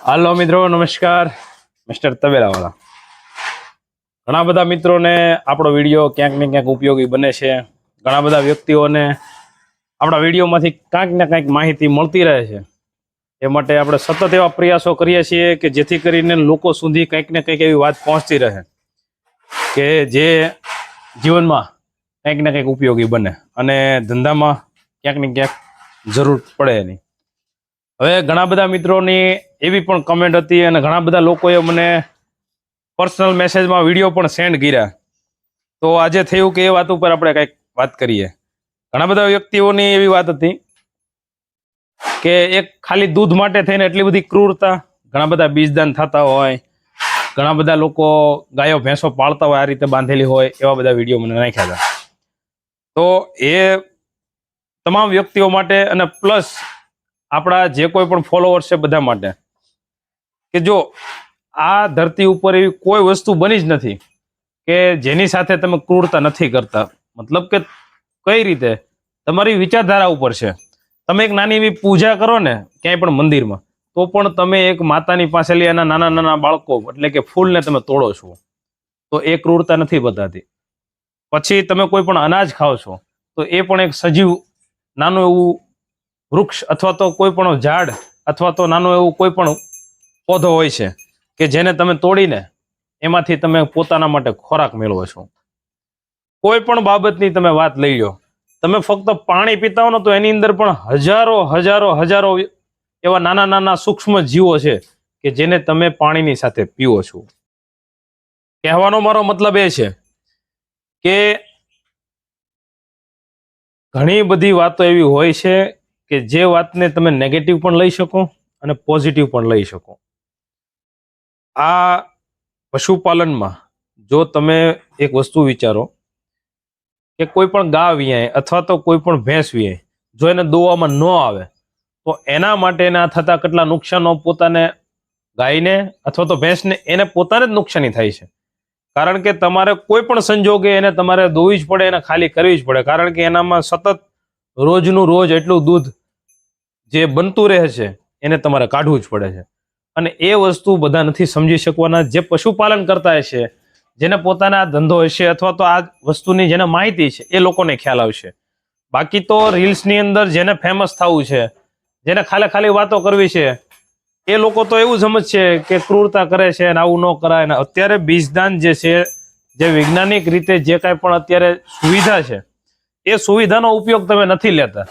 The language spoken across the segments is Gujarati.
હાલો મિત્રો, નમસ્કાર. મિસ્ટર તબેલાવાળા ઘણા બધા મિત્રોને આપણો વીડિયો ક્યાંક ને ક્યાંક ઉપયોગી બને છે. ઘણા બધા વ્યક્તિઓને આપણા વિડીયોમાંથી કાંઈક ને કાંઈક માહિતી મળતી રહે છે. એ માટે આપણે સતત એવા પ્રયાસો કરીએ છીએ કે જેથી કરીને લોકો સુધી કંઈક ને કંઈક એવી વાત પહોંચતી રહે કે જે જીવનમાં કંઈક ને કંઈક ઉપયોગી બને. અને ધંધામાં ક્યાંક ને ક્યાંક જરૂર પડે એની. હવે ઘણા બધા મિત્રોની એવી પણ કમેન્ટ હતી અને ઘણા બધા લોકોએ મને પર્સનલ મેસેજમાં વીડિયો પણ સેન્ડ કર્યા. તો આજે થયું કે એ વાત ઉપર આપણે કંઈક વાત કરીએ. ઘણા બધા વ્યક્તિઓની એવી વાત હતી કે એક ખાલી દૂધ માટે થઈને એટલી બધી ક્રૂરતા, ઘણા બધા બીજદાન થતા હોય, ઘણા બધા લોકો ગાયો, ભેંસો પાળતા હોય આ રીતે બાંધેલી હોય એવા બધા વીડિયો મને નાખ્યા હતા. તો એ તમામ વ્યક્તિઓ માટે અને પ્લસ આપણા જે કોઈ પણ ફોલોઅર્સ છે બધા માટે, કે જો આ ધરતી ઉપર એવી કોઈ વસ્તુ બની જ નથી, કે જેની સાથે તમે ક્રૂરતા નથી કરતા. મતલબ કે કઈ રીતે? તમારી વિચારધારા ઉપર છે. તમે એક નાની એવી પૂજા કરો ને ક્યાંય પણ મંદિરમાં, તો પણ તમે એક માતાની પાસે લઈ એના નાના નાના બાળકો, એટલે કે ફૂલને તમે તોડો છો. તો એ ક્રૂરતા નથી બતાતી. પછી તમે કોઈ પણ અનાજ ખાઓ છો, તો એ પણ એક સજીવ, નાનું એવું વૃક્ષ અથવા તો કોઈ પણ ઝાડ અથવા તો નાનું એવું કોઈ પણ પૌધો હોય છે કે જેને તમે તોડીને એમાંથી તમે પોતાના માટે ખોરાક મેળવો છો. કોઈ પણ બાબતની તમે વાત લઈ લો. તમે ફક્ત પાણી પીતા હો ને તો એની અંદર પણ હજારો હજારો હજારો એવા નાના નાના સૂક્ષ્મ જીવો છે કે જેને તમે પાણીની સાથે પીવો છો. કહેવાનો મારો મતલબ એ છે કે ઘણી બધી વાતો એવી હોય છે કે જે વાતને તમે નેગેટિવ પણ લઈ શકો અને પોઝિટિવ પણ લઈ શકો. આ પશુપાલનમાં જો તમે એક વસ્તુ વિચારો કે કોઈ પણ ગા વિયાય અથવા તો કોઈ પણ ભેંસ વિયાય, જો એને દોવામાં ન આવે, તો એના માટે એના થતા કેટલા નુકસાનો પોતાને ગાયને અથવા તો ભેંસને એને પોતાને જ નુકસાની થાય છે. કારણ કે તમારે કોઈ પણ સંજોગે એને તમારે દોવી જ પડે, એને ખાલી કરવી જ પડે. કારણ કે એનામાં સતત રોજનું રોજ એટલું દૂધ જે બનતું રહે છે, એને તમારે કાઢવું જ પડે છે. અને એ વસ્તુ બધા નથી સમજી શકવાના. જે પશુપાલન કરતા હશે જેને પોતાના ધંધો હશે અથવા તો આ વસ્તુની જેને માહિતી છે, એ લોકોને ખ્યાલ આવશે. બાકી તો રીલ્સની અંદર જેને ફેમસ થવું છે, જેને ખાલી ખાલી વાતો કરવી છે, એ લોકો તો એવું સમજશે કે ક્રૂરતા કરે છે અને આવું ન કરાય. ને અત્યારે બીજદાન જે છે, જે વૈજ્ઞાનિક રીતે જે કાંઈ પણ અત્યારે સુવિધા છે, એ સુવિધાનો ઉપયોગ તમે નથી લેતા.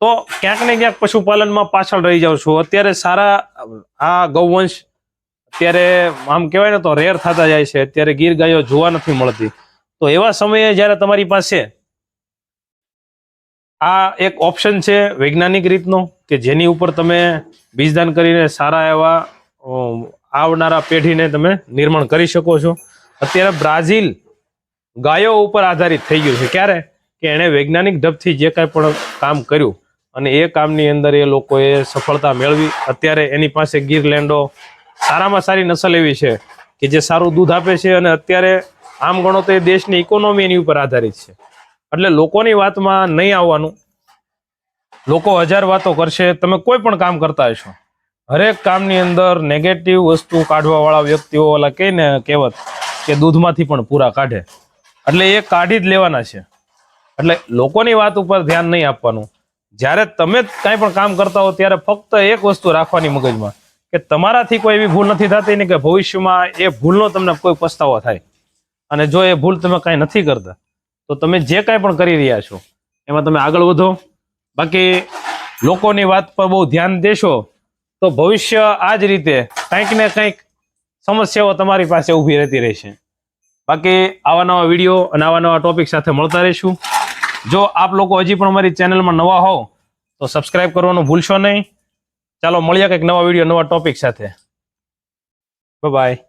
તો ક્યાંક ને ક્યાંક પશુપાલનમાં પાછળ રહી જાઉં છું. અત્યારે સારા, આ ગૌવંશ અત્યારે, આમ કહેવાય ને તો રેર થતા જાય છે. અત્યારે ગીર ગાયો જોવા નથી મળતી. તો એવા સમયે જ્યારે તમારી પાસે આ એક ઓપ્શન છે વૈજ્ઞાનિક રીતનો, કે જેની ઉપર તમે બીજદાન કરીને સારા એવા આવનારા પેઢીને તમે નિર્માણ કરી શકો છો. અત્યારે બ્રાઝિલ ગાયો ઉપર આધારિત થઈ ગયું છે. ક્યારે? કે એણે વૈજ્ઞાનિક ઢબથી જે કાંઈ પણ કામ કર્યું અને એ કામની અંદર એ લોકોએ સફળતા મેળવી. અત્યારે એની પાસે ગીર લેન્ડો સારામાં સારી નસલ એવી છે કે જે સારું દૂધ આપે છે અને અત્યારે આમ ગણો તો એ દેશની ઇકોનોમી એની ઉપર આધારિત છે. એટલે લોકોની વાતમાં નહીં આવવાનું. લોકો હજાર વાતો કરશે. તમે કોઈ પણ કામ કરતા હશો. હરેક કામની અંદર નેગેટિવ વસ્તુ કાઢવાવાળા વ્યક્તિઓ ઓલા કહે ને કહેવત કે દૂધમાંથી પણ પૂરા કાઢે. એટલે એ કાઢી જ લેવાના છે. એટલે લોકોની વાત ઉપર ધ્યાન નહીં આપવાનું. જ્યારે તમે કાંઈ પણ કામ કરતા હો ત્યારે ફક્ત એક વસ્તુ રાખવાની મગજમાં, કે તમારાથી કોઈ એવી ભૂલ નથી થતી ને કે ભવિષ્યમાં એ ભૂલનો તમને કોઈ પસ્તાવો થાય. અને જો એ ભૂલ તમે કાંઈ નથી કરતા, તો તમે જે કાંઈ પણ કરી રહ્યા છો, એમાં તમે આગળ વધો. બાકી લોકોની વાત પર બહુ ધ્યાન દેશો, તો ભવિષ્ય આ જ રીતે કંઈક ને કંઈક સમસ્યાઓ તમારી પાસે ઊભી રહેતી રહેશે. બાકી આવા નવા વીડિયો અને આવા નવા ટોપિક સાથે મળતા રહીશું. જો આપ લોકો હજી પણ અમારી ચેનલમાં નવા હોવ તો સબસ્ક્રાઇબ કરવાનું ભૂલશો નહીં. ચાલો મળીએ કંઈક નવા વીડિયો નવા ટોપિક સાથે. બાય